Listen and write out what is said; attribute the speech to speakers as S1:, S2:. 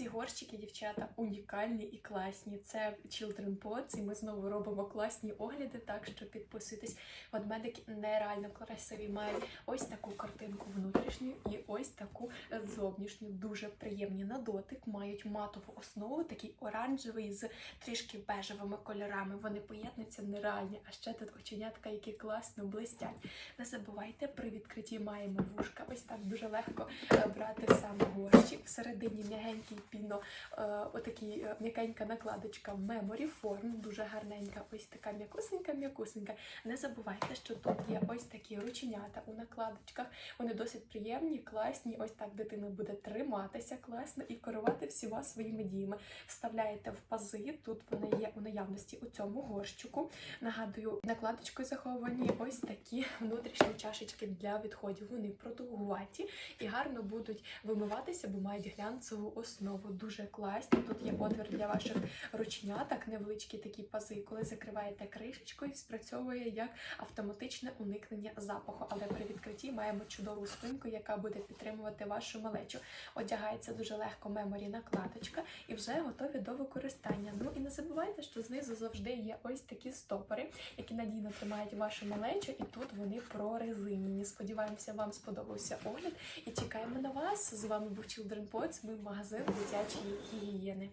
S1: Ці горщики, дівчата, унікальні і класні. Це Children Pots, і ми знову робимо класні огляди, так що підписуйтесь. Ведмедики нереально красиві. Мають ось таку картинку внутрішню і ось таку зовнішню. Дуже приємні на дотик. Мають матову основу, такий оранжевий з трішки бежевими кольорами. Вони поєднуються нереальні. А ще тут оченятка, які класно блистять. Не забувайте, при відкритті маємо вушка. Ось так дуже легко е, брати саме горщик. Всередині м'ягенький піно, е, отакий е, м'якенька накладочка Memory Form, дуже гарненька, ось така м'якусенька, м'якусенька. Не забувайте, що тут є ось такі рученята у накладочках. Вони досить приємні, класні. Ось так дитина буде триматися класно і керувати всіма своїми діями. Вставляєте в пази. Тут вони є у наявності у цьому горщику. Нагадую, накладочкою заховані ось такі внутрішні чашечки для відходів. Вони продовгуваті і гарно будуть вимиватися, бо мають глянцеву основу. Дуже класні. Тут є отвір для ваших ручняток, невеличкі такі пази. Коли закриваєте кришечкою, спрацьовує як автоматичне уникнення запаху. Але при відкритті маємо чудову спинку, яка буде підтримувати вашу малечу. Одягається дуже легко меморі накладочка і вже готові до використання. Ну і не забувайте, що знизу завжди є ось такі стопори, які надійно тримають вашу малечу, і тут вони прорезинені. Сподіваємося, вам сподобався огляд і чекаємо на вас. З вами був Children Pots, Ми магазин дитячої гігієни.